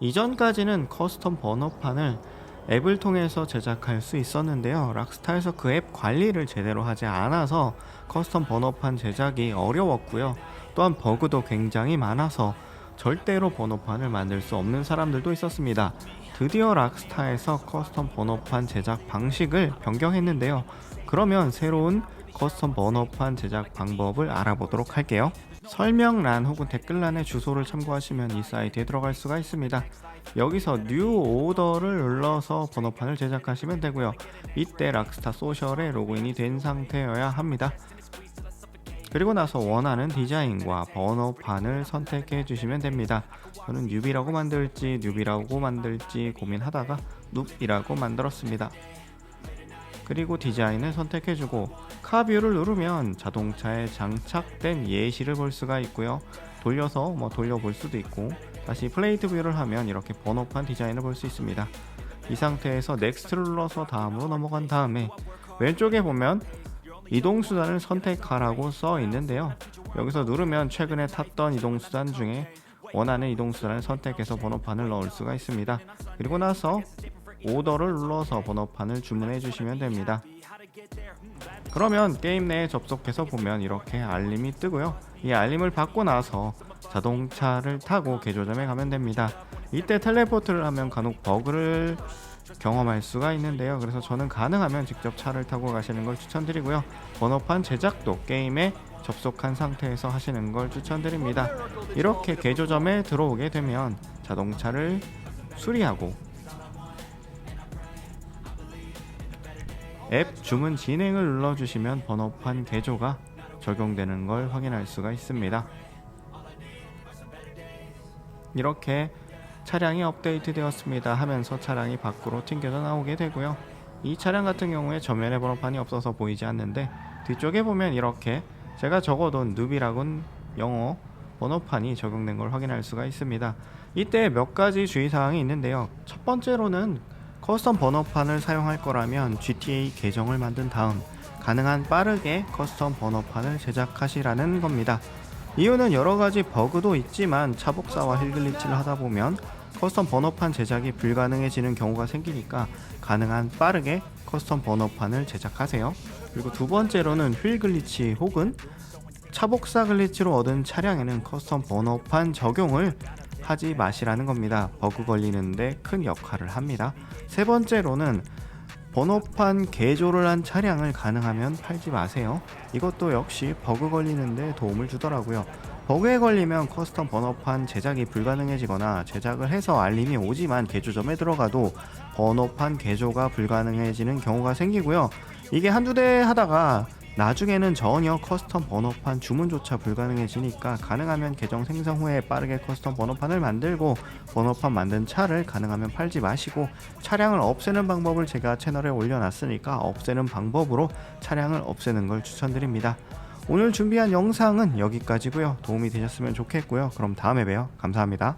이전까지는 커스텀 번호판을 앱을 통해서 제작할 수 있었는데요. 락스타에서 그 앱 관리를 제대로 하지 않아서 커스텀 번호판 제작이 어려웠고요. 또한 버그도 굉장히 많아서 절대로 번호판을 만들 수 없는 사람들도 있었습니다. 드디어 락스타에서 커스텀 번호판 제작 방식을 변경했는데요. 그러면 새로운 커스텀 번호판 제작 방법을 알아보도록 할게요. 설명란 혹은 댓글란의 주소를 참고하시면 이 사이트에 들어갈 수가 있습니다. 여기서 뉴 오더를 눌러서 번호판을 제작하시면 되고요. 이때 락스타 소셜에 로그인이 된 상태여야 합니다. 그리고 나서 원하는 디자인과 번호판을 선택해 주시면 됩니다. 저는 뉴비라고 만들지 뉴비라고 만들지 고민하다가 눕이라고 만들었습니다. 그리고 디자인을 선택해주고 카뷰를 누르면 자동차에 장착된 예시를 볼 수가 있고요. 돌려서 뭐 돌려볼 수도 있고 다시 플레이트 뷰를 하면 이렇게 번호판 디자인을 볼 수 있습니다. 이 상태에서 넥스트를 눌러서 다음으로 넘어간 다음에 왼쪽에 보면 이동수단을 선택하라고 써 있는데요. 여기서 누르면 최근에 탔던 이동수단 중에 원하는 이동수단을 선택해서 번호판을 넣을 수가 있습니다. 그리고 나서 오더를 눌러서 번호판을 주문해 주시면 됩니다. 그러면 게임 내에 접속해서 보면 이렇게 알림이 뜨고요. 이 알림을 받고 나서 자동차를 타고 개조점에 가면 됩니다. 이때 텔레포트를 하면 간혹 버그를 경험할 수가 있는데요. 그래서 저는 가능하면 직접 차를 타고 가시는 걸 추천드리고요. 번호판 제작도 게임에 접속한 상태에서 하시는 걸 추천드립니다. 이렇게 개조점에 들어오게 되면 자동차를 수리하고 앱 주문 진행을 눌러주시면 번호판 개조가 적용되는 걸 확인할 수가 있습니다. 이렇게 차량이 업데이트 되었습니다 하면서 차량이 밖으로 튕겨져 나오게 되고요. 이 차량 같은 경우에 전면에 번호판이 없어서 보이지 않는데 뒤쪽에 보면 이렇게 제가 적어둔 누비라곤 영어 번호판이 적용된 걸 확인할 수가 있습니다. 이때 몇 가지 주의사항이 있는데요. 첫 번째로는 커스텀 번호판을 사용할 거라면 GTA 계정을 만든 다음 가능한 빠르게 커스텀 번호판을 제작하시라는 겁니다. 이유는 여러 가지 버그도 있지만 차복사와 힐글리치를 하다 보면 커스텀 번호판 제작이 불가능해지는 경우가 생기니까 가능한 빠르게 커스텀 번호판을 제작하세요. 그리고 두 번째로는 휠 글리치 혹은 차복사 글리치로 얻은 차량에는 커스텀 번호판 적용을 하지 마시라는 겁니다. 버그 걸리는데 큰 역할을 합니다. 세 번째로는 번호판 개조를 한 차량을 가능하면 팔지 마세요. 이것도 역시 버그 걸리는데 도움을 주더라고요. 버그에 걸리면 커스텀 번호판 제작이 불가능해지거나 제작을 해서 알림이 오지만 개조점에 들어가도 번호판 개조가 불가능해지는 경우가 생기고요. 이게 한두 대 하다가 나중에는 전혀 커스텀 번호판 주문조차 불가능해지니까 가능하면 계정 생성 후에 빠르게 커스텀 번호판을 만들고 번호판 만든 차를 가능하면 팔지 마시고 차량을 없애는 방법을 제가 채널에 올려놨으니까 없애는 방법으로 차량을 없애는 걸 추천드립니다. 오늘 준비한 영상은 여기까지고요. 도움이 되셨으면 좋겠고요. 그럼 다음에 봬요. 감사합니다.